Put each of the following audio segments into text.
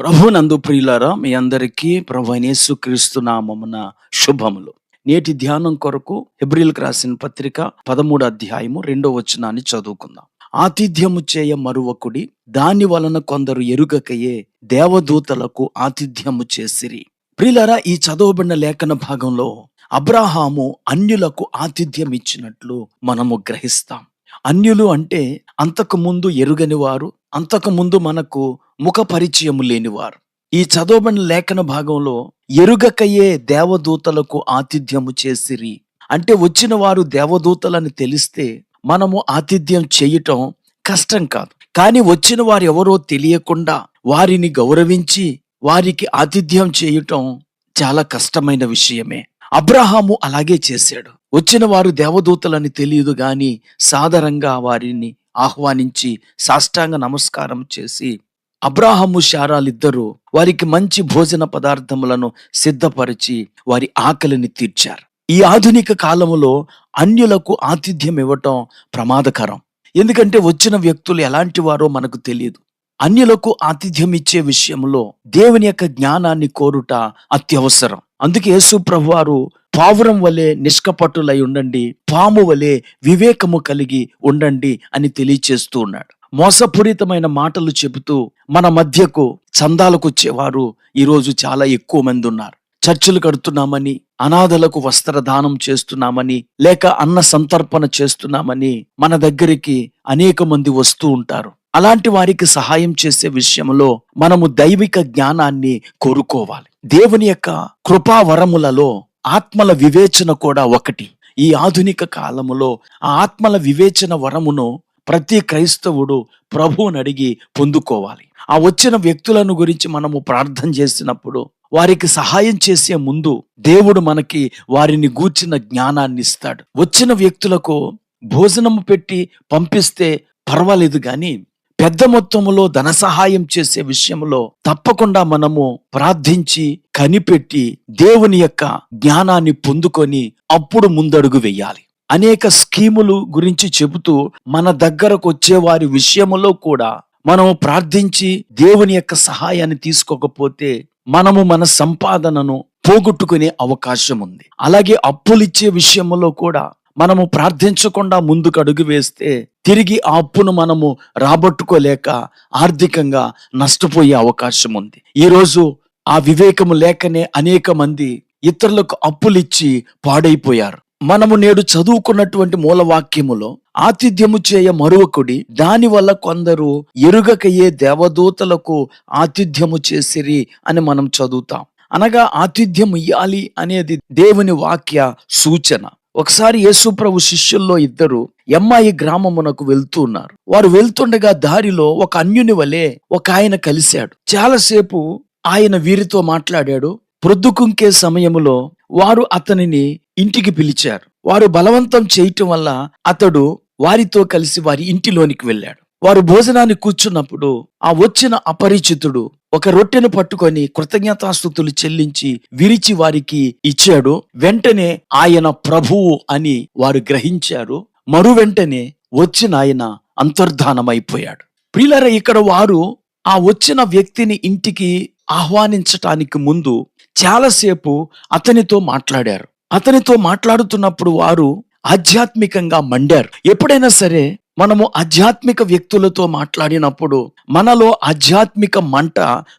ప్రభునందు ప్రియులారా మీ అందరికీ ప్రభు యేసుక్రీస్తు నామమున శుభములు. నేటి ధ్యానం కొరకు ఎబ్రిల్కి రాసిన పత్రిక పదమూడు అధ్యాయము రెండో వచనాన్ని చదువుకుందాం. ఆతిథ్యము చేయ మరువకుడి దాని వలన కొందరు ఎరుగకయే దేవదూతలకు ఆతిథ్యము చేసిరి. ప్రియులారా ఈ చదవబడిన లేఖన భాగంలో అబ్రాహాము అన్యులకు ఆతిథ్యం ఇచ్చినట్లు మనము గ్రహిస్తాం. అన్యులు అంటే అంతకు ముందు ఎరుగని వారు అంతకు ముందు మనకు ముఖ పరిచయము లేనివారు. ఈ చదవబడిన లేఖన భాగంలో ఎరుగకయే దేవదూతలకు ఆతిథ్యము చేసిరి. అంటే వచ్చిన వారు దేవదూతలని తెలిస్తే మనము ఆతిథ్యం చేయటం కష్టం కాదు. కానీ వచ్చిన వారు ఎవరో తెలియకుండా వారిని గౌరవించి వారికి ఆతిథ్యం చేయటం చాలా కష్టమైన విషయమే. అబ్రహాము అలాగే చేశాడు. వచ్చిన వారు దేవదూతలని తెలియదు గాని సాదరంగా వారిని ఆహ్వానించి సాష్టాంగ నమస్కారం చేసి అబ్రాహము శారాలిద్దరూ వారికి మంచి భోజన పదార్థములను సిద్ధపరిచి వారి ఆకలిని తీర్చారు. ఈ ఆధునిక కాలములో అన్యులకు ఆతిథ్యం ఇవ్వటం ప్రమాదకరం. ఎందుకంటే వచ్చిన వ్యక్తులు ఎలాంటి వారో మనకు తెలియదు. అన్యులకు ఆతిథ్యం ఇచ్చే విషయంలో దేవుని యొక్క జ్ఞానాన్ని కోరుట అత్యవసరం. అందుకే యేసు ప్రభు వారు పావురం వలె నిష్కపట్టులై ఉండండి పాము వలె వివేకము కలిగి ఉండండి అని తెలియచేస్తూ ఉన్నాడు. మోసపూరితమైన మాటలు చెబుతూ మన మధ్యకు చందాలకు వచ్చేవారు ఈరోజు చాలా ఎక్కువ మంది ఉన్నారు. చర్చిలు కడుతున్నామని అనాథలకు వస్త్రదానం చేస్తున్నామని లేక అన్న సంతర్పణ చేస్తున్నామని మన దగ్గరికి అనేక మంది వస్తూ ఉంటారు. అలాంటి వారికి సహాయం చేసే విషయంలో మనము దైవిక జ్ఞానాన్ని కోరుకోవాలి. దేవుని యొక్క కృపావరములలో ఆత్మల వివేచన కూడా ఒకటి. ఈ ఆధునిక కాలములో ఆ ఆత్మల వివేచన వరమును ప్రతి క్రైస్తవుడు ప్రభువుని అడిగి పొందుకోవాలి. ఆ వచ్చిన వ్యక్తులను గురించి మనము ప్రార్థన చేసినప్పుడు వారికి సహాయం చేసే ముందు దేవుడు మనకి వారిని గూర్చిన జ్ఞానాన్ని ఇస్తాడు. వచ్చిన వ్యక్తులకు భోజనము పెట్టి పంపిస్తే పర్వాలేదు కానీ పెద్ద మొత్తంలో ధన సహాయం చేసే విషయంలో తప్పకుండా మనము ప్రార్థించి కనిపెట్టి దేవుని యొక్క జ్ఞానాన్ని పొందుకొని అప్పుడు ముందడుగు వెయ్యాలి అనేక స్కీములు గురించి చెబుతూ మన దగ్గరకు వచ్చే వారి విషయంలో కూడా మనము ప్రార్థించి దేవుని యొక్క సహాయాన్ని తీసుకోకపోతే మనము మన సంపాదనను పోగొట్టుకునే అవకాశం ఉంది. అలాగే అప్పులిచ్చే విషయంలో కూడా మనము ప్రార్థించకుండా ముందుకు అడుగు వేస్తే తిరిగి ఆ అప్పును మనము రాబట్టుకోలేక ఆర్థికంగా నష్టపోయే అవకాశం ఉంది. ఈరోజు ఆ వివేకము లేకనే అనేక మంది ఇతరులకు అప్పులిచ్చి పాడైపోయారు. మనము నేడు చదువుకున్నటువంటి మూలవాక్యములో ఆతిథ్యము చేయ మరువకుడి దాని వల్ల కొందరు ఎరుగకయే దేవదూతలకు ఆతిథ్యము చేసిరి అని మనం చదువుతాం. అనగా ఆతిథ్యం ఇయ్యాలి అనేది దేవుని వాక్య సూచన. ఒకసారి యేసుప్రభు శిష్యుల్లో ఇద్దరు ఎమ్మాయి గ్రామమునకు వెళ్తూ ఉన్నారు. వారు వెళ్తుండగా దారిలో ఒక అన్యుని వలె ఒక ఆయన కలిశాడు. చాలాసేపు ఆయన వీరితో మాట్లాడాడు. ప్రొద్దుకుంకే సమయములో వారు అతనిని ఇంటికి పిలిచారు. వారు బలవంతం చేయటం వల్ల అతడు వారితో కలిసి వారి ఇంటిలోనికి వెళ్ళాడు. వారు భోజనాన్ని కూర్చున్నప్పుడు ఆ వచ్చిన అపరిచితుడు ఒక రొట్టెను పట్టుకొని కృతజ్ఞతాస్థుతులు చెల్లించి విరిచి వారికి ఇచ్చాడు. వెంటనే ఆయన ప్రభువు అని వారు గ్రహించారు. మరు వెంటనే వచ్చిన ఆయన అంతర్ధానమైపోయాడు. ప్రియులర ఇక్కడ వారు ఆ వచ్చిన వ్యక్తిని ఇంటికి ఆహ్వానించటానికి ముందు చాలాసేపు అతనితో మాట్లాడారు. అతనితో మాట్లాడుతున్నప్పుడు వారు ఆధ్యాత్మికంగా మండారు. ఎప్పుడైనా సరే మనము ఆధ్యాత్మిక వ్యక్తులతో మాట్లాడినప్పుడు మనలో ఆధ్యాత్మిక మంట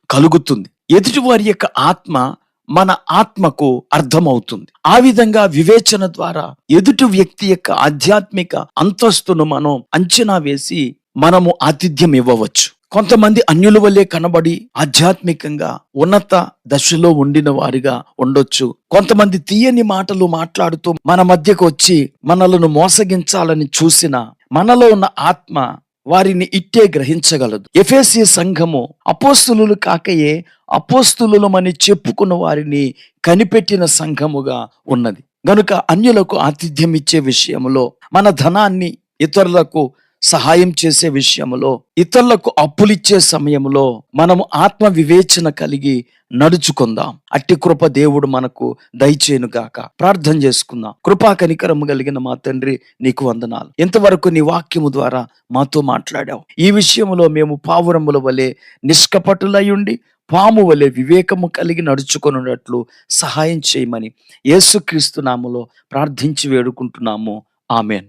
కలుగుతుంది. ఎదుటివారి యొక్క ఆత్మ మన ఆత్మకు అర్థమవుతుంది. ఆ విధంగా వివేచన ద్వారా ఎదుటి వ్యక్తి యొక్క ఆధ్యాత్మిక అంతస్తును మనం అంచనా వేసి మనము ఆతిథ్యం ఇవ్వవచ్చు. కొంతమంది అన్యుల వల్లే కనబడి ఆధ్యాత్మికంగా ఉన్నత దశలో ఉండిన వారిగా ఉండొచ్చు. కొంతమంది తీయని మాటలు మాట్లాడుతూ మన మధ్యకు వచ్చి మనలను మోసగించాలని చూసిన మనలో ఉన్న ఆత్మ వారిని ఇట్టే గ్రహించగలదు. ఎఫేసి సంఘము అపోస్తులు కాకయే అపోస్తులమని చెప్పుకున్న వారిని కనిపెట్టిన సంఘముగా ఉన్నది. గనుక అన్యులకు ఆతిథ్యం ఇచ్చే విషయంలో మన ధనాన్ని ఇతరులకు సహాయం చేసే విషయంలో ఇతరులకు అప్పులిచ్చే సమయంలో మనము ఆత్మ వివేచన కలిగి నడుచుకుందాం. అట్టి కృప దేవుడు మనకు దయచేను గాక ప్రార్థన చేసుకుందాం. కృపా కనికరము కలిగిన మా తండ్రి నీకు వందనాలు. ఇంతవరకు నీ వాక్యము ద్వారా మాతో మాట్లాడావు. ఈ విషయంలో మేము పావురముల వలె నిష్కపటులయుండి పాము వలె వివేకము కలిగి నడుచుకొనున్నట్లు సహాయం చేయమని యేసుక్రీస్తు నామలో ప్రార్థించి వేడుకుంటున్నాము. ఆమెన్.